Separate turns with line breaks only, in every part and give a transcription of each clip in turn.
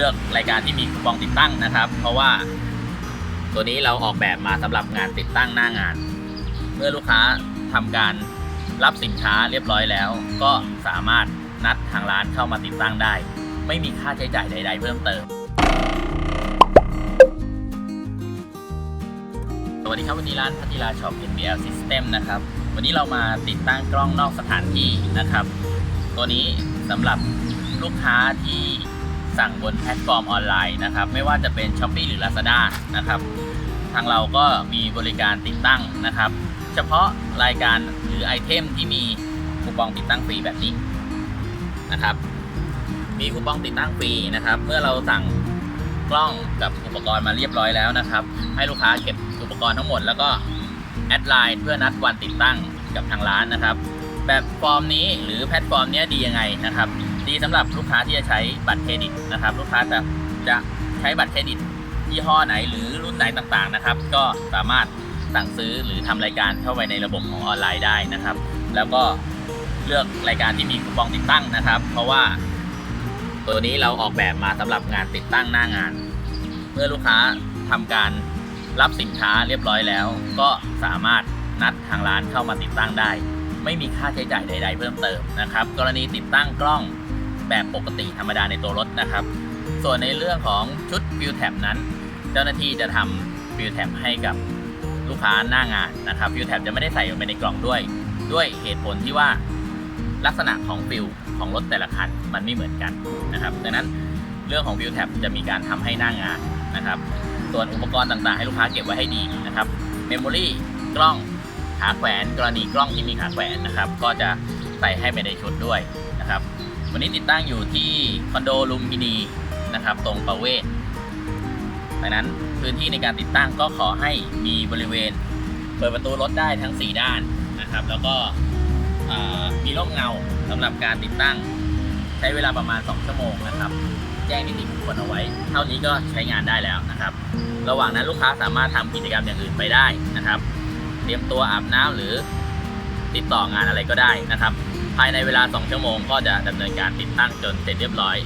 ลือกรายการที่มีคูปองติดตั้งนะครับ เพราะว่าตัวนี้เราออกแบบมาสำหรับงานติดตั้งหน้างาน เมื่อลูกค้าทำการรับสินค้าเรียบร้อยแล้ว ก็สามารถนัดทางร้านเข้ามาติดตั้งได้ ไม่มีค่าใช้จ่ายใด ๆ เพิ่มเติม สวัสดีครับวันนี้ร้านพัทิราช็อป NBL System นะครับ วันนี้เรามาติดตั้งกล้องนอกสถานที่นะครับ ตัวนี้สำหรับลูกค้าที่ สั่งบนแพลตฟอร์มออนไลน์นะครับ ไม่ว่าจะเป็น s h อ p e e หรือ Lazada นะครับ ทางเราก็มีบริการติดตั้งนะครับ เฉพาะรายการหรือไอเทมที่มีคูปองติดตั้งฟรีแบบนี้นะครับ มีคูปองติดตั้งฟรีนะครับ เมื่อเราสั่งกล้องกับอุปกรณ์มาเรียบร้อยแล้วนะครับ ให้ลูกค้าเก็บอุปกรณ์ทั้งหมดแล้วก็แอดไลน์เพื่อนัดวันติดตั้งกับทางร้านนะครับ แบบฟอร์มนี้หรือแพลตฟอร์มนี้ดียังไงนะครับ ดีสำหรับลูกค้าที่จะใช้บัตรเครดิตนะครับ ลูกค้าจะจะใช้บัตรเครดิตยี่ห้อไหนหรือรุ่นไหนต่างๆนะครับ ก็สามารถสั่งซื้อหรือทำรายการเข้าไปในระบบของออนไลน์ได้นะครับ แล้วก็เลือกรายการที่มีคูปองติดตั้งนะครับ เพราะว่าตัวนี้เราออกแบบมาสำหรับงานติดตั้งหน้างาน เมื่อลูกค้าทำการรับสินค้าเรียบร้อยแล้ว ก็สามารถนัดทางร้านเข้ามาติดตั้งได้ ไม่มีค่าใช้จ่ายใด ๆ เพิ่มเติมนะครับ กรณีติดตั้งกล้อง แบบปกติธรรมดาในตัวรถนะครับ ส่วนในเรื่องของชุดฟิลแท็บนั้น เจ้าหน้าที่จะทำฟิลแท็บให้กับลูกค้าหน้างานนะครับฟิลแท็บจะไม่ได้ใส่ลงไปในกล่องด้วย ด้วยเหตุผลที่ว่าลักษณะของฟิลของรถแต่ละคันมันไม่เหมือนกันนะครับดังนั้นเรื่องของฟิลแท็บจะมีการทำให้หน้างานนะครับ ส่วนอุปกรณ์ต่างๆ ให้ลูกค้าเก็บไว้ให้ดีนะครับเมมโมรี่กล้องขาแขวน กรณีกล้องที่มีขาแขวนนะครับ ก็จะใส่ให้ไปในชุดด้วยนะครับ วันนี้ติดตั้งอยู่ที่คอนโดลุมพินีนะครับ ตรงประเวศดังนั้นพื้นที่ในการติดตั้งก็ขอให้มีบริเวณ เปิดประตูรถได้ทั้ง 4 ด้านนะครับ แล้วก็มีร่มเงาสำหรับการติดตั้ง ใช้เวลาประมาณ 2 ชั่วโมงนะครับ แจ้งนิติบุคคลเอาไว้ เท่านี้ก็ใช้งานได้แล้วนะครับ ระหว่างนั้นลูกค้าสามารถทำกิจกรรมอย่างอื่นไปได้นะครับ เตรียมตัวอาบน้ำหรือติดต่องานอะไรก็ได้นะครับายในเวลา 2 ชั่วโมง ก็จะดำเนินการติดตั้งจนเสร็จเรียบร้อย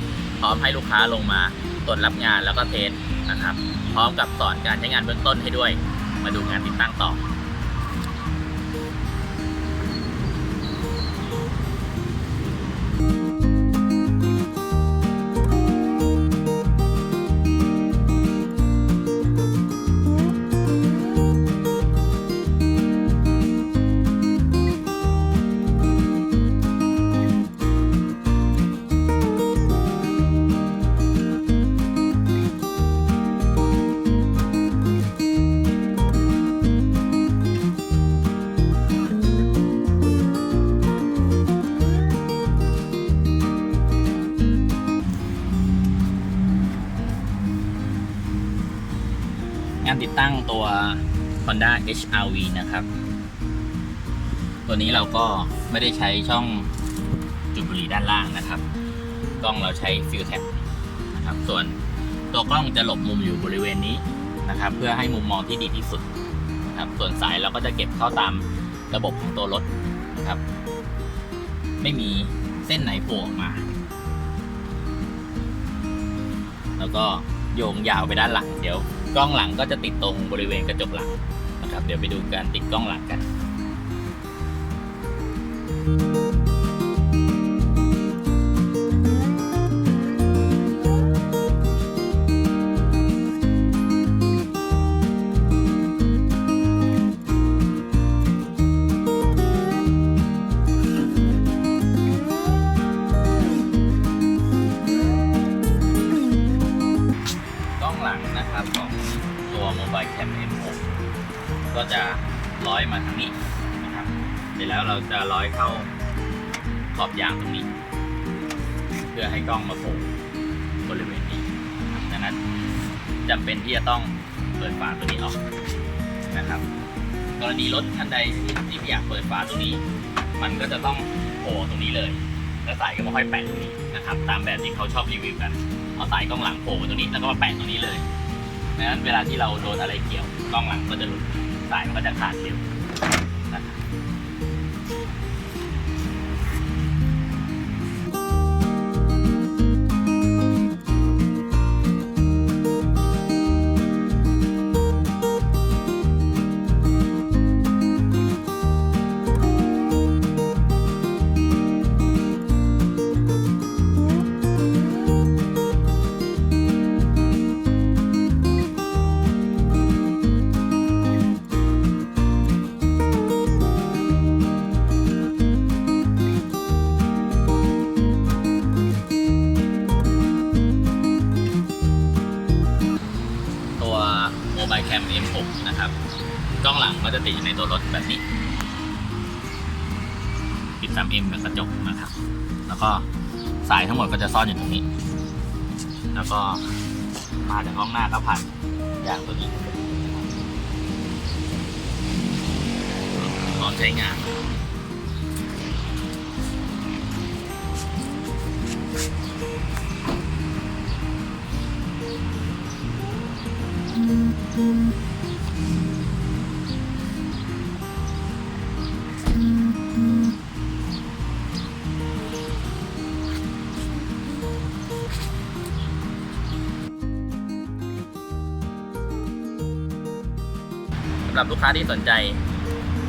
พร้อมให้ลูกค้าลงมาตรวจรับงานแล้วก็เทสนะครับ พร้อมกับสอนการใช้งานเบื้องต้นให้ด้วย มาดูงานติดตั้งต่อ งานติดตั้งตัว Honda HRV นะครับ ตัวนี้เราก็ไม่ได้ใช้ช่องจุดบุหรี่ด้านล่างนะครับ กล้องเราใช้ฟิลแท็บนะครับส่วนตัวกล้องจะหลบมุมอยู่บริเวณนี้นะครับ เพื่อให้มุมมองที่ดีที่สุดนะครับ ส่วนสายเราก็จะเก็บเข้าตามระบบของตัวรถนะครับ ไม่มีเส้นไหนโผล่ออกมา แล้วก็โยงยาวไปด้านหลังเดี๋ยว กล้องหลังก็จะติดตรงบริเวณกระจกหลังนะครับ เดี๋ยวไปดูการติดกล้องหลังกัน ก็จะร้อยมาทางนี้นะครับเสร็จแล้วเราจะร้อยเข้าขอบยางตรงนี้ เพื่อให้กล้องมาโผล่บริเวณนี้ดังนั้นจำเป็นที่จะต้องเปิดฝาตัวนี้ออกนะครับ กรณีรถท่านใดที่ไม่อยากเปิดฝาตรงนี้ มันก็จะต้องโผล่ตรงนี้เลยแล้วสายก็มาค่อยแปะตรงนี้นะครับ ตามแบบที่เขาชอบรีวิวกันเอาสายกล้องหลังโผล่ตรงนี้แล้วก็มาแปะตรงนี้เลย ดังนั้นเวลาที่เราโดนอะไรเกี่ยวกล้องหลังก็จะหลุดสายมันก็จะขาดเร็ว ก็จะติดอยู่ในตัวรถแบบนี้ ติด 3M กับกระจกนะครับ แล้วก็สายทั้งหมดก็จะซ่อนอยู่ตรงนี้ แล้วก็มาจากห้องหน้าก็ผ่านยางตัวนี้พร้อมใช้งานสำหรับลูกค้าที่สนใจ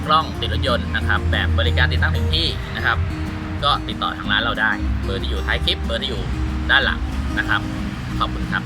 กล้องติดรถยนต์นะครับ แบบบริการติดตั้งถึงที่นะครับ ก็ติดต่อทางร้านเราได้ เบอร์ที่อยู่ท้ายคลิป เบอร์ที่อยู่ด้านหลังนะครับ ขอบคุณครับ